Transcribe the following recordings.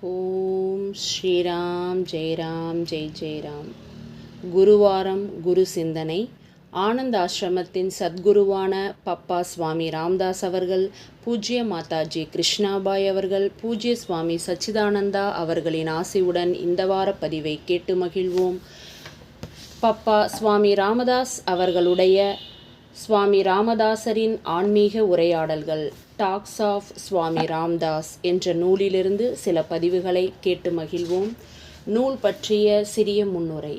ஓம் ஸ்ரீராம் ஜெயராம் ஜெய் ஜெயராம். குருவாரம் குரு சிந்தனை. ஆனந்த ஆசிரமத்தின் சத்குருவான பப்பா சுவாமி ராம்தாஸ் அவர்கள் பூஜ்ய மாதாஜி கிருஷ்ணாபாய் அவர்கள் பூஜ்ய சுவாமி சச்சிதானந்தா அவர்களின் ஆசையுடன் இந்த வார பதிவை கேட்டு மகிழ்வோம். பப்பா சுவாமி ராமதாஸ் அவர்களுடைய சுவாமி ராமதாசரின் ஆன்மீக உரையாடல்கள் டாக்ஸ் ஆஃப் சுவாமி ராம்தாஸ் என்ற நூலிலிருந்து சில பதிவுகளை கேட்டு மகிழ்வோம். நூல் பற்றிய சிறிய முன்னுரை.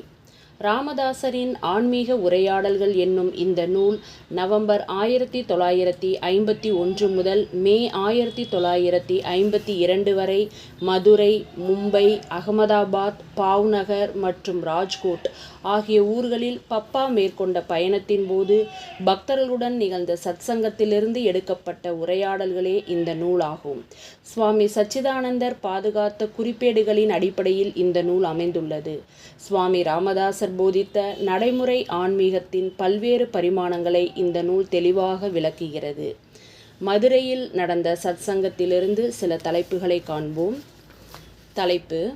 ராமதாசரின் ஆன்மீக உரையாடல்கள் என்னும் இந்த நூல் நவம்பர் ஆயிரத்தி தொள்ளாயிரத்தி ஐம்பத்தி ஒன்று முதல் மே ஆயிரத்தி தொள்ளாயிரத்தி ஐம்பத்தி இரண்டு வரை மதுரை மும்பை அகமதாபாத் பாவ்நகர் மற்றும் ராஜ்கோட் ஆகிய ஊர்களில் பப்பா மேற்கொண்ட பயணத்தின் போது பக்தர்களுடன் நிகழ்ந்த சத்சங்கத்திலிருந்து எடுக்கப்பட்ட உரையாடல்களே இந்த நூலாகும். சுவாமி சச்சிதானந்தர் பாதுகாத்த குறிப்பேடுகளின் அடிப்படையில் இந்த நூல் அமைந்துள்ளது. சுவாமி ராமதாசர் போதித்த நடைமுறை ஆன்மீகத்தின் பல்வேறு பரிமாணங்களை இந்த நூல் தெளிவாக விளக்குகிறது. மதுரையில் நடந்த சத்சங்கத்திலிருந்து சில தலைப்புகளை காண்போம். தலைப்பு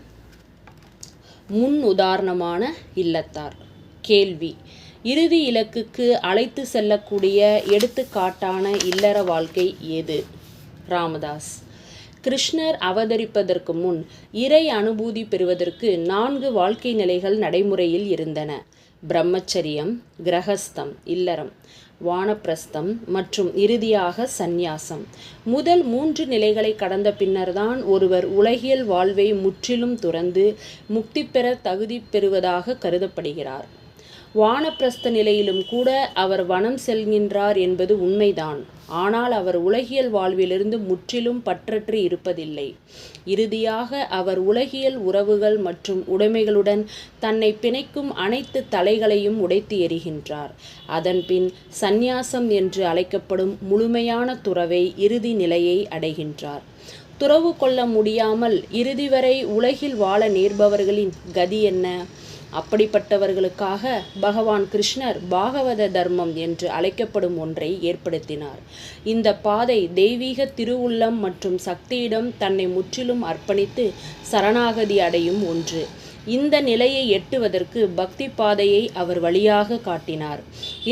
முன் உதாரணமான இல்லத்தார். கேள்வி. இறுதி இலக்குக்கு அழைத்து செல்லக்கூடிய எடுத்துக்காட்டான இல்லற வாழ்க்கை எது ராமதாஸ். கிருஷ்ணர் அவதரிப்பதற்கு முன் இறை அனுபூதி பெறுவதற்கு நான்கு வாழ்க்கை நிலைகள் நடைமுறையில் இருந்தன. பிரம்மச்சரியம் கிரகஸ்தம் இல்லறம். வானப்பிரஸ்தம் மற்றும் இறுதியாக சந்நியாசம். முதல் மூன்று நிலைகளை கடந்த பின்னர்தான் ஒருவர் உலகியல் வாழ்வை முற்றிலும் துறந்து முக்தி பெற தகுதி பெறுவதாக கருதப்படுகிறார். வானப்பிரஸ்த நிலையிலும் கூட அவர் வனம் செல்கின்றார் என்பது உண்மைதான். ஆனால் அவர் உலகியல் வாழ்விலிருந்து முற்றிலும் பற்றற்று இருப்பதில்லை. இறுதியாக அவர் உலகியல் உறவுகள் மற்றும் உடைமைகளுடன் தன்னை பிணைக்கும் அனைத்து தலைகளையும் உடைத்து எறிகின்றார். அதன்பின் சந்நியாசம் என்று அழைக்கப்படும் முழுமையான துறவை இறுதி நிலையை அடைகின்றார். துறவு கொள்ள முடியாமல் இறுதி வரை உலகில் வாழ நேர்பவர்களின் கதி என்ன? அப்படிப்பட்டவர்களுக்காக பகவான் கிருஷ்ணர் பாகவத தர்மம் என்று அழைக்கப்படும் ஒன்றை ஏற்படுத்தினார். இந்த பாதை தெய்வீக திருவுள்ளம் மற்றும் சக்தியிடம் தன்னை முற்றிலும் அர்ப்பணித்து சரணாகதி அடையும் ஒன்று. இந்த நிலையை எட்டுவதற்கு பக்தி பாதையை அவர் வழியாக காட்டினார்.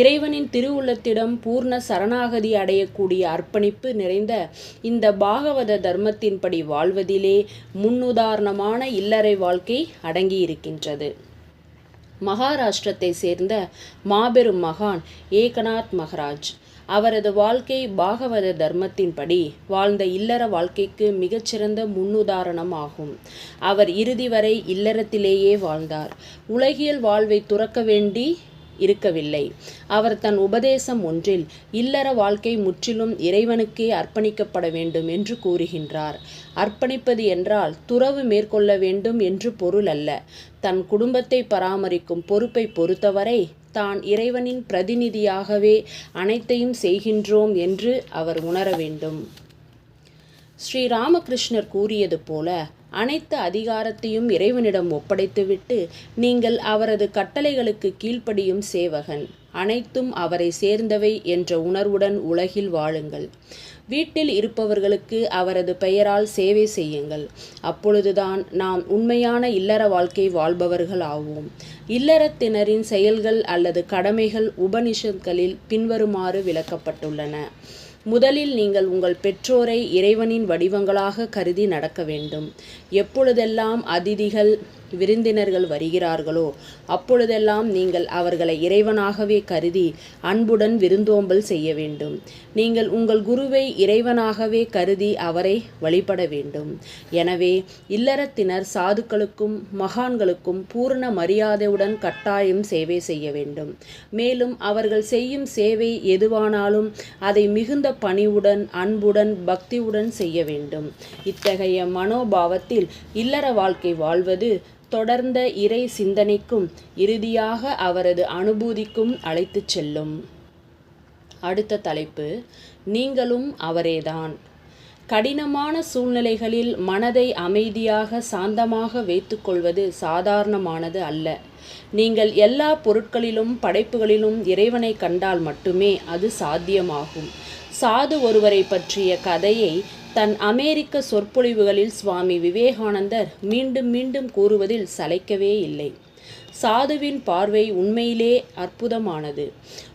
இறைவனின் திருவுள்ளத்திடம் பூர்ண சரணாகதி அடையக்கூடிய அர்ப்பணிப்பு நிறைந்த இந்த பாகவத தர்மத்தின்படி வாழ்வதிலே முன்னுதாரணமான இல்லறை வாழ்க்கை அடங்கியிருக்கின்றது. மகாராஷ்டிரத்தை சேர்ந்த மாபெரும் மகான் ஏகநாத் மகராஜ். அவரது வாழ்க்கை பாகவத தர்மத்தின்படி வாழ்ந்த இல்லற வாழ்க்கைக்கு மிகச்சிறந்த முன்னுதாரணம் ஆகும் அவர் இறுதி வரை இல்லறத்திலேயே வாழ்ந்தார். உலகியல் வாழ்வை துறக்க வேண்டி இருக்கவில்லை. அவர் தன் உபதேசம் ஒன்றில் இல்லற வாழ்க்கை முற்றிலும் இறைவனுக்கே அர்ப்பணிக்கப்பட வேண்டும் என்று கூறுகின்றார். அர்ப்பணிப்பது என்றால் துறவு மேற்கொள்ள வேண்டும் என்று பொருள் அல்ல. தன் குடும்பத்தை பராமரிக்கும் பொறுப்பை பொறுத்தவரை தான் இறைவனின் பிரதிநிதியாகவே அனைத்தையும் செய்கின்றோம் என்று அவர் உணர வேண்டும். ஸ்ரீ ராமகிருஷ்ணர் கூறியது போல அனைத்து அதிகாரத்தையும் இறைவனிடம் ஒப்படைத்துவிட்டு நீங்கள் அவரது கட்டளைகளுக்கு கீழ்ப்படியும் சேவகன். அனைத்தும் அவரை சேர்ந்தவை என்ற உணர்வுடன் உலகில் வாழுங்கள். வீட்டில் இருப்பவர்களுக்கு அவரது பெயரால் சேவை செய்யுங்கள். அப்பொழுதுதான் நாம் உண்மையான இல்லற வாழ்க்கை வாழ்பவர்கள் ஆவோம். இல்லறத்தினரின் செயல்கள் அல்லது கடமைகள் உபனிஷத்களில் பின்வருமாறு விளக்கப்பட்டுள்ளன. முதலில் நீங்கள் உங்கள் பெற்றோரை இறைவனின் வடிவங்களாக கருதி நடக்க வேண்டும். எப்பொழுதெல்லாம் அதிதிகள் விருந்தினர்கள் வருகிறார்களோ அப்பொழுதெல்லாம் நீங்கள் அவர்களை இறைவனாகவே கருதி அன்புடன் விருந்தோம்பல் செய்ய வேண்டும். நீங்கள் உங்கள் குருவை இறைவனாகவே கருதி அவரை வழிபட வேண்டும். எனவே இல்லறத்தினர் சாதுக்களுக்கும் மகான்களுக்கும் பூர்ண மரியாதையுடன் கட்டாயம் சேவை செய்ய வேண்டும். மேலும் அவர்கள் செய்யும் சேவை எதுவானாலும் அதை மிகுந்த பணிவுடன் அன்புடன் பக்தியுடன் செய்ய வேண்டும். இத்தகைய மனோபாவத்தில் இல்லற வாழ்க்கை வாழ்வது தொடர்ந்த இறை சிந்தனைக்கும் இறுதியாக அவரது அனுபூதிக்கும் அழைத்துச் செல்லும். அடுத்த தலைப்பு நீங்களும் அவரேதான். கடினமான சூழ்நிலைகளில் மனதை அமைதியாக சாந்தமாக வைத்துக்கொள்வது சாதாரணமானது அல்ல. நீங்கள் எல்லா பொருட்களிலும் படைப்புகளிலும் இறைவனை கண்டால் மட்டுமே அது சாத்தியமாகும். சாது ஒருவரை பற்றிய கதையை தன் அமெரிக்க சொற்பொழிவுகளில் சுவாமி விவேகானந்தர் மீண்டும் மீண்டும் கூறுவதில் சளைக்கவே இல்லை. சாதுவின் பார்வை உண்மையிலே அற்புதமானது.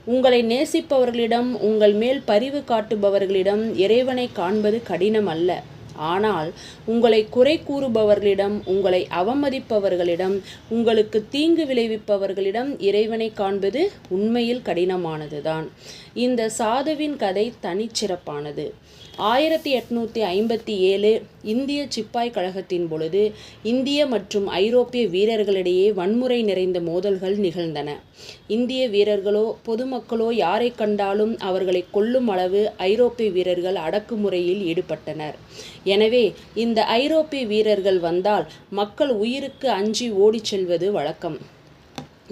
உங்களை நேசிப்பவர்களிடம் உங்கள் மேல் பரிவு காட்டுபவர்களிடம் இறைவனை காண்பது கடினம் அல்ல ஆனால் உங்களை குறை கூறுபவர்களிடம் உங்களை அவமதிப்பவர்களிடம் உங்களுக்கு தீங்கு விளைவிப்பவர்களிடம் இறைவனை காண்பது உண்மையில் கடினமானதுதான். இந்த சாதுவின் கதை தனிச்சிறப்பானது. ஆயிரத்தி எட்நூற்றி ஐம்பத்தி ஏழு இந்திய சிப்பாய் கழகத்தின் பொழுது இந்திய மற்றும் ஐரோப்பிய வீரர்களிடையே வன்முறை நிறைந்த மோதல்கள் நிகழ்ந்தன. இந்திய வீரர்களோ பொதுமக்களோ யாரை கண்டாலும் அவர்களை கொல்லும் அளவு ஐரோப்பிய வீரர்கள் அடக்குமுறையில் ஈடுபட்டனர். எனவே இந்த ஐரோப்பிய வீரர்கள் வந்தால் மக்கள் உயிருக்கு அஞ்சி ஓடிச் செல்வது வழக்கம்.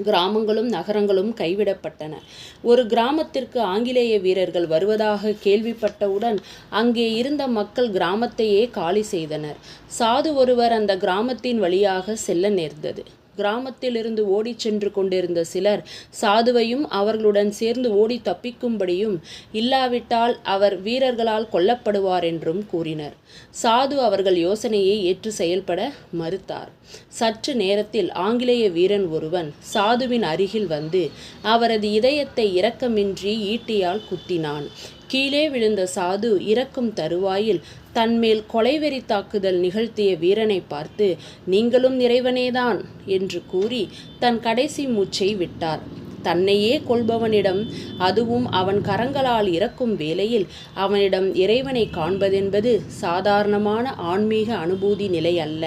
கிராமங்களும் நகரங்களும் கைவிடப்பட்டன. ஒரு கிராமத்திற்கு ஆங்கிலேய வீரர்கள் வருவதாக கேள்விப்பட்டவுடன் அங்கே இருந்த மக்கள் கிராமத்தையே காலி செய்தனர். சாது ஒருவர் அந்த கிராமத்தின் வழியாக செல்ல நேர்ந்தது. கிராமத்திலிருந்து ஓடிச் சென்று கொண்டிருந்த சிலர் சாதுவையும் அவர்களுடன் சேர்ந்து ஓடி தப்பிக்கும்படியும் இல்லாவிட்டால் அவர் வீரர்களால் கொல்லப்படுவார் என்றும் கூறினர். சாது அவர்கள் யோசனையை ஏற்று செயல்பட மறுத்தார். சற்று நேரத்தில் ஆங்கிலேய வீரன் ஒருவன் சாதுவின் அருகில் வந்து அவரது இதயத்தை இரக்கமின்றி ஈட்டியால் குத்தினான். கீழே விழுந்த சாது இறக்கும் தருவாயில் தன்மேல் கொலைவெறி தாக்குதல் நிகழ்த்திய வீரனை பார்த்து நீங்களும் இறைவனேதான் என்று கூறி தன் கடைசி மூச்சை விட்டார். தன்னையே கொள்பவனிடம் அதுவும் அவன் கரங்களால் இறக்கும் வேளையில் அவனிடம் இறைவனை காண்பதென்பது சாதாரணமான ஆன்மீக அனுபூதி நிலை அல்ல.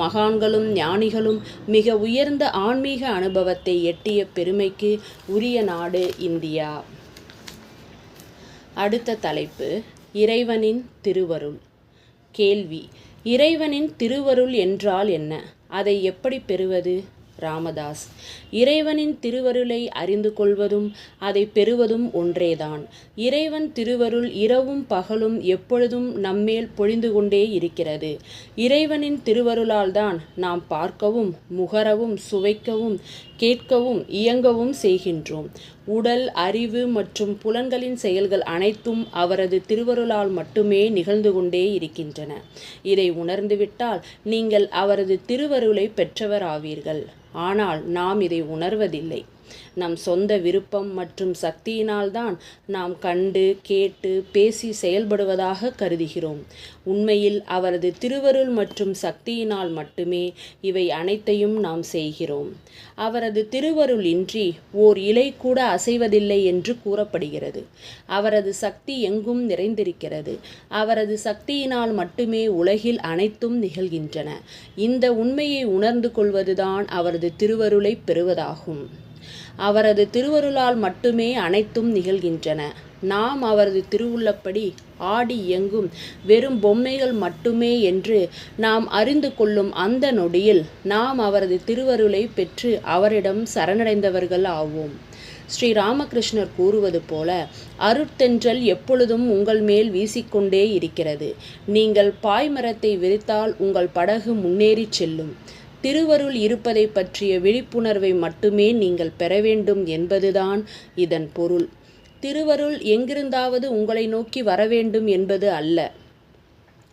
மகான்களும் ஞானிகளும் மிக உயர்ந்த ஆன்மீக அனுபவத்தை எட்டிய பெருமைக்கு உரிய நாடு இந்தியா. அடுத்த தலைப்பு இறைவனின் திருவருள். கேள்வி இறைவனின் திருவருள் என்றால் என்ன? அதை எப்படி பெறுவது? ராமதாஸ் இறைவனின் திருவருளை அறிந்து கொள்வதும் அதை பெறுவதும் ஒன்றேதான். இறைவன் திருவருள் இரவும் பகலும் எப்பொழுதும் நம்மேல் பொழிந்து கொண்டே இருக்கிறது. இறைவனின் திருவருளால் தான் நாம் பார்க்கவும் முகரவும் சுவைக்கவும் கேட்கவும் இயங்கவும் செய்கின்றோம். உடல் அறிவு மற்றும் புலன்களின் செயல்கள் அனைத்தும் அவரது திருவருளால் மட்டுமே நிகழ்ந்து கொண்டே இருக்கின்றன. இதை உணர்ந்துவிட்டால் நீங்கள் அவரது திருவருளை பெற்றவராவீர்கள். ஆனால் நாம் இதை உணர்வதில்லை. நம் சொந்த விருப்பம் மற்றும் சக்தியினால்தான் நாம் கண்டு கேட்டு பேசி செயல்படுவதாக கருதுகிறோம். உண்மையில் அவரது திருவருள் மற்றும் சக்தியினால் மட்டுமே இவை அனைத்தையும் நாம் செய்கிறோம். அவரது திருவருள் இன்றி ஓர் இலை கூட அசைவதில்லை என்று கூறப்படுகிறது. அவரது சக்தி எங்கும் நிறைந்திருக்கிறது. அவரது சக்தியினால் மட்டுமே உலகில் அனைத்தும் நிகழ்கின்றன. இந்த உண்மையை உணர்ந்து கொள்வதுதான் அவரது திருவருளை பெறுவதாகும். அவரது திருவருளால் மட்டுமே அனைத்தும் நிகழ்கின்றன. நாம் அவரது திருவுள்ளப்படி ஆடி இயங்கும் வெறும் பொம்மைகள் மட்டுமே என்று நாம் அறிந்து கொள்ளும் அந்த நொடியில் நாம் அவரது திருவருளை பெற்று அவரிடம் சரணடைந்தவர்கள் ஆவோம். ஸ்ரீ ராமகிருஷ்ணர் கூறுவது போல அருட்தென்றல் எப்பொழுதும் உங்கள் மேல் வீசிக்கொண்டே இருக்கிறது. நீங்கள் பாய்மரத்தை விரித்தால் உங்கள் படகு முன்னேறி செல்லும். திருவருள் இருப்பதை பற்றிய விழிப்புணர்வை மட்டுமே நீங்கள் பெற வேண்டும் என்பதுதான் இதன் பொருள். திருவருள் எங்கிருந்தாவது உங்களை நோக்கி வர வேண்டும் என்பது அல்ல.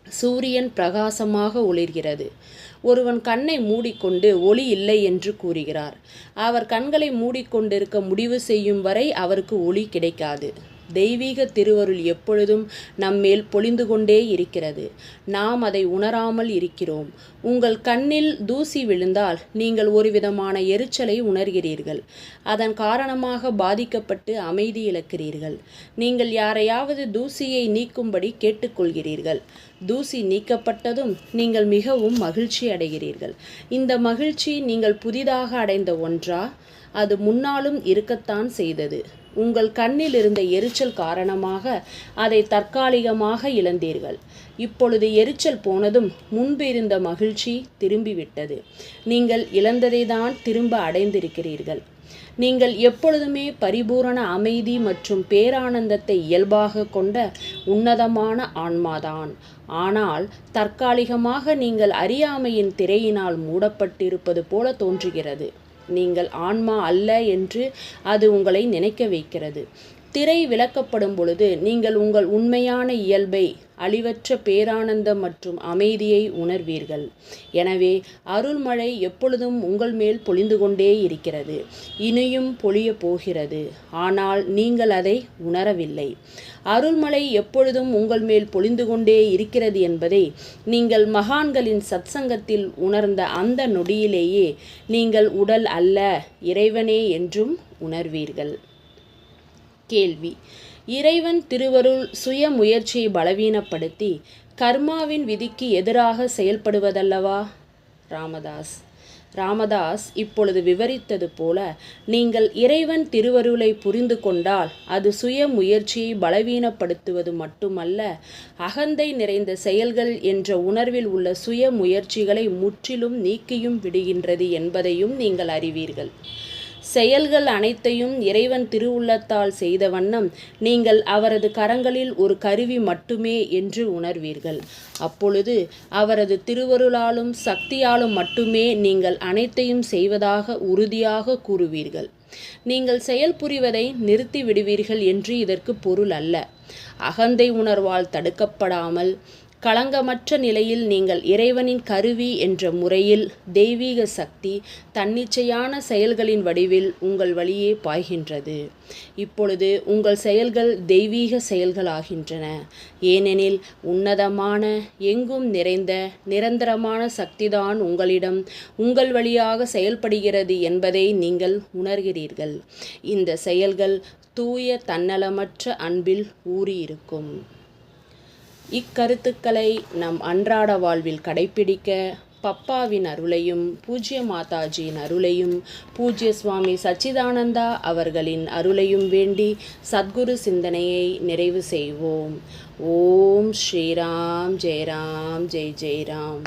சூரியன் பிரகாசமாக ஒளிர்கிறது. ஒருவன் கண்ணை மூடிக்கொண்டு ஒளி இல்லை என்று கூறுகிறார். அவர் கண்களை மூடிக்கொண்டிருக்க முடிவு செய்யும் வரை அவருக்கு ஒளி கிடைக்காது. தெய்வீக திருவருள் எப்பொழுதும் நம்மேல் பொழிந்து கொண்டே இருக்கிறது. நாம் அதை உணராமல் இருக்கிறோம். உங்கள் கண்ணில் தூசி விழுந்தால் நீங்கள் ஒரு விதமான எரிச்சலை உணர்கிறீர்கள். அதன் காரணமாக பாதிக்கப்பட்டு அமைதி இழக்கிறீர்கள். நீங்கள் யாரையாவது தூசியை நீக்கும்படி கேட்டுக்கொள்கிறீர்கள். தூசி நீக்கப்பட்டதும் நீங்கள் மிகவும் மகிழ்ச்சி அடைகிறீர்கள். இந்த மகிழ்ச்சி நீங்கள் புதிதாக அடைந்த ஒன்றா? அது முன்னாலும் இருக்கத்தான் செய்தது. உங்கள் கண்ணில் இருந்த எரிச்சல் காரணமாக அதை தற்காலிகமாக இழந்தீர்கள். இப்பொழுது எரிச்சல் போனதும் முன்பு இருந்த மகிழ்ச்சி திரும்பிவிட்டது. நீங்கள் இழந்ததை தான் திரும்ப அடைந்திருக்கிறீர்கள். நீங்கள் எப்பொழுதுமே பரிபூரண அமைதி மற்றும் பேரானந்தத்தை இயல்பாக கொண்ட உன்னதமான ஆன்மாதான். ஆனால் தற்காலிகமாக நீங்கள் அறியாமையின் திரையினால் மூடப்பட்டிருப்பது போல தோன்றுகிறது. நீங்கள் ஆன்மா அல்ல என்று அது உங்களை நினைக்க வைக்கிறது. திரை விளக்கப்படும் பொழுது நீங்கள் உங்கள் உண்மையான இயல்பை அழிவற்ற பேரானந்தம் மற்றும் அமைதியை உணர்வீர்கள். எனவே அருள்மழை எப்பொழுதும் உங்கள் மேல் பொழிந்து கொண்டே இருக்கிறது. இனியும் பொழிய போகிறது. ஆனால் நீங்கள் அதை உணரவில்லை. அருள்மழை எப்பொழுதும் உங்கள் மேல் பொழிந்து கொண்டே இருக்கிறது என்பதை நீங்கள் மகான்களின் சத்சங்கத்தில் உணர்ந்த அந்த நொடியிலேயே நீங்கள் உடல் அல்ல இறைவனே என்றும் உணர்வீர்கள். கேள்வி. இறைவன் திருவருள் சுய முயற்சியை பலவீனப்படுத்தி கர்மாவின் விதிக்கு எதிராக செயல்படுவதல்லவா? ராமதாஸ். ராமதாஸ் இப்பொழுது விவரித்தது போல நீங்கள் இறைவன் திருவருளை புரிந்து கொண்டால் அது சுய முயற்சியை பலவீனப்படுத்துவது மட்டுமல்ல அகந்தை நிறைந்த செயல்கள் என்ற உணர்வில் உள்ள சுய முயற்சிகளை முற்றிலும் நீக்கியும் விடுகின்றது என்பதையும் நீங்கள் அறிவீர்கள். செயல்கள் அனைத்தையும் இறைவன் திருவுள்ளத்தால் செய்த வண்ணம் நீங்கள் அவரது கரங்களில் ஒரு கருவி மட்டுமே என்று உணர்வீர்கள். அப்பொழுது அவரது திருவருளாலும் சக்தியாலும் மட்டுமே நீங்கள் அனைத்தையும் செய்வதாக உறுதியாக கூறுவீர்கள். நீங்கள் செயல் புரிவதை நிறுத்தி விடுவீர்கள் என்று இதற்கு பொருள் அல்ல. அகந்தை உணர்வால் தடுக்கப்படாமல் களங்கமற்ற நிலையில் நீங்கள் இறைவனின் கருவி என்ற முறையில் தெய்வீக சக்தி தன்னிச்சையான செயல்களின் வடிவில் உங்கள் வழியே பாய்கின்றது. இப்பொழுது உங்கள் செயல்கள் தெய்வீக செயல்களாகின்றன. ஏனெனில் உன்னதமான எங்கும் நிறைந்த நிரந்தரமான சக்திதான் உங்களிடம் உங்கள் வழியாக செயல்படுகிறது என்பதை நீங்கள் உணர்கிறீர்கள். இந்த செயல்கள் தூய தன்னலமற்ற அன்பில் ஊறியிருக்கும். இக்கருத்துக்களை நம் அன்றாட வாழ்வில் கடைபிடிக்க பப்பாவின் அருளையும் பூஜ்ய மாதாஜியின் அருளையும் பூஜ்ய சுவாமி சச்சிதானந்தா அவர்களின் அருளையும் வேண்டி சத்குரு சிந்தனையை நிறைவு செய்வோம். ஓம் ஸ்ரீராம் ஜெயராம் ஜெய் ஜெயராம்.